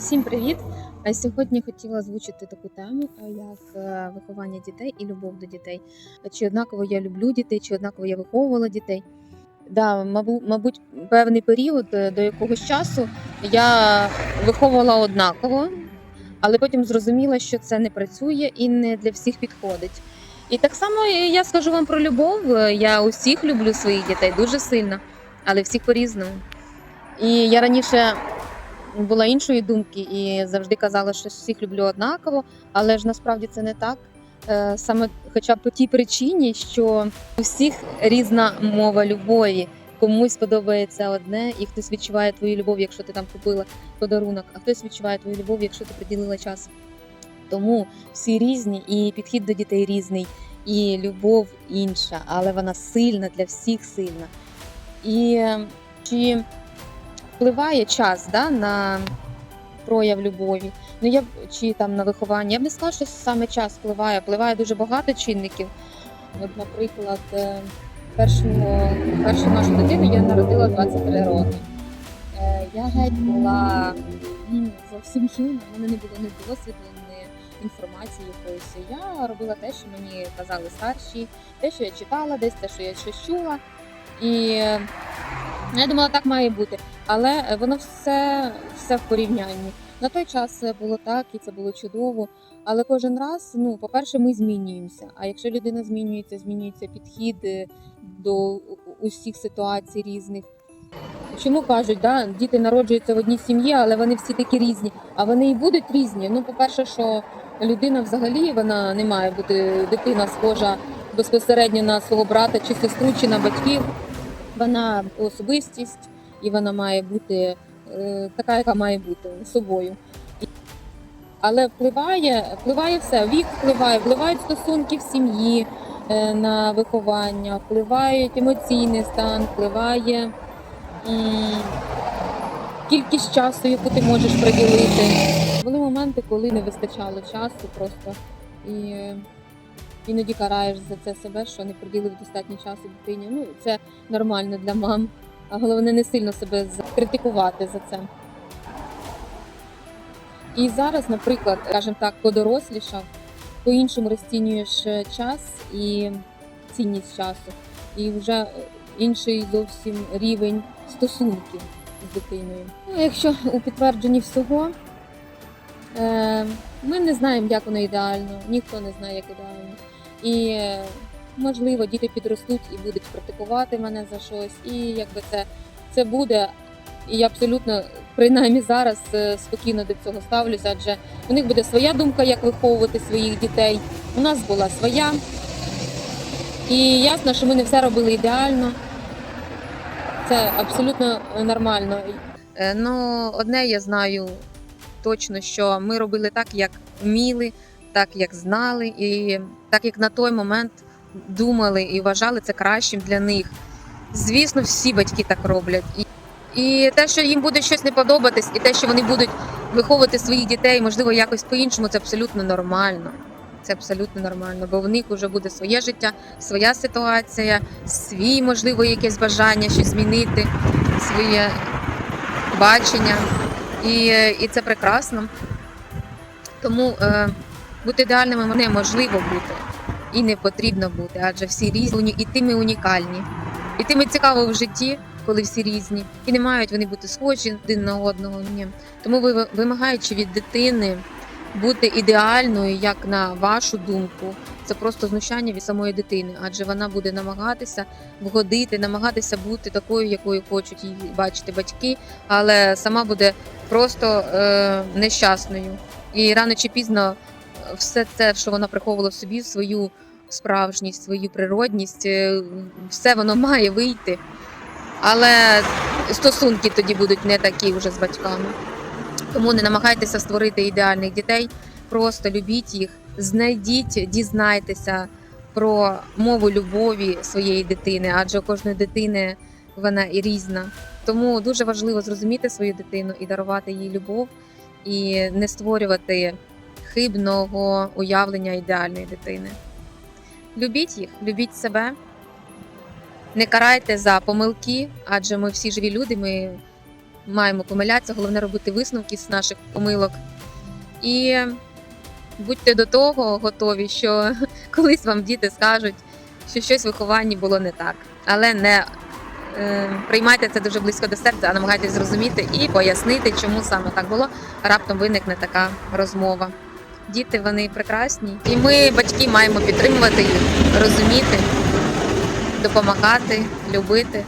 Всім привіт! Сьогодні хотіла озвучити таку тему, як е, виховання дітей і любов до дітей. Чи однаково я люблю дітей, чи однаково я виховувала дітей. Да, мабуть, певний період е, до якогось часу я виховувала однаково, але потім зрозуміла, що це не працює і не для всіх підходить. І так само я скажу вам про любов. Я усіх люблю своїх дітей дуже сильно, але всіх по-різному. І я раніше була іншої думки і завжди казала, що всіх люблю однаково, але ж насправді це не так. Е, Саме хоча б по тій причині, що у всіх різна мова любові. Комусь подобається одне, і хтось відчуває твою любов, якщо ти там купила подарунок, а хтось відчуває твою любов, якщо ти приділила час. Тому всі різні, і підхід до дітей різний, і любов інша, але вона сильна для всіх сильна. І е, чи впливає час да, на прояв любові. Ну я чи там на виховання. Я б не сказала, що саме час впливає. Впливає дуже багато чинників. От, наприклад, е, першу, першу нашу дитину я народила 23 роки. Е, Я геть була зовсім юна, в мене не було ні досвіду, ні інформації якоїсь. Я робила те, що мені казали старші, те, що я читала, десь те, що я щось чула. І я думала, так має бути. Але е, воно все, все в порівнянні. На той час було так, і це було чудово. Але кожен раз, ну, по-перше, ми змінюємося. А якщо людина змінюється, змінюється підхід е, до усіх ситуацій різних. Чому кажуть, да, діти народжуються в одній сім'ї, але вони всі такі різні. А вони і будуть різні. Ну, по-перше, що людина взагалі вона не має бути дитина схожа безпосередньо на свого брата чи сестру, чи на батьків. Вона особистість, і вона має бути е, така, яка має бути собою. Але впливає, впливає все. Вік впливає, впливають стосунки в сім'ї е, на виховання, впливають емоційний стан, впливає кількість часу, яку ти можеш приділити. Були моменти, коли не вистачало часу просто і іноді караєш за це себе, що не приділив достатньо часу дитині. Ну це нормально для мам. А головне не сильно себе критикувати за це. І зараз, наприклад, скажімо так, подорослішав, по-іншому розцінюєш е, час і цінність часу, і вже е, інший зовсім рівень стосунків з дитиною. Ну, якщо у підтвердженні всього, е, ми не знаємо, як воно ідеально, ніхто не знає, як ідеально. І е, можливо, діти підростуть і будуть критикувати мене за щось, і якби це, це буде. І я абсолютно, принаймні зараз, е, спокійно до цього ставлюся, адже у них буде своя думка, як виховувати своїх дітей. У нас була своя. І ясно, що ми не все робили ідеально. Це абсолютно нормально. Ну, одне я знаю точно, що ми робили так, як вміли, так як знали, і так як на той момент думали і вважали це кращим для них. Звісно, всі батьки так роблять. І, і те, що їм буде щось не подобатись, і те, що вони будуть виховувати своїх дітей, можливо, якось по-іншому, це абсолютно нормально. Це абсолютно нормально, бо в них вже буде своє життя, своя ситуація, свій, можливо, якесь бажання щось змінити, своє бачення. І, і це прекрасно. Тому е, бути ідеальними неможливо бути і не потрібно бути, адже всі різні, і тими унікальні. І тими цікаво в житті, коли всі різні, і не мають вони бути схожі один на одного. Ні. Тому ви вимагаючи від дитини бути ідеальною, як на вашу думку, це просто знущання від самої дитини, адже вона буде намагатися вгодити, намагатися бути такою, якою хочуть її бачити батьки, але сама буде просто е, нещасною. І рано чи пізно все це, що вона приховувала в собі, свою справжність, свою природність, е, все воно має вийти. Але стосунки тоді будуть не такі вже з батьками. Тому не намагайтеся створити ідеальних дітей, просто любіть їх, знайдіть, дізнайтеся про мову любові своєї дитини, адже у кожної дитини вона і різна. Тому дуже важливо зрозуміти свою дитину і дарувати їй любов, і не створювати хибного уявлення ідеальної дитини. Любіть їх, любіть себе, не карайте за помилки, адже ми всі живі люди, ми маємо помилятися, головне робити висновки з наших помилок. І будьте до того готові, що колись вам діти скажуть, що щось в вихованні було не так. Але не е, приймайте це дуже близько до серця, а намагайтесь зрозуміти і пояснити, чому саме так було. Раптом виникне така розмова. Діти вони прекрасні, і ми, батьки, маємо підтримувати їх, розуміти, допомагати, любити,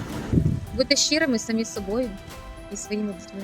бути щирими самі собою і своїми дітьми.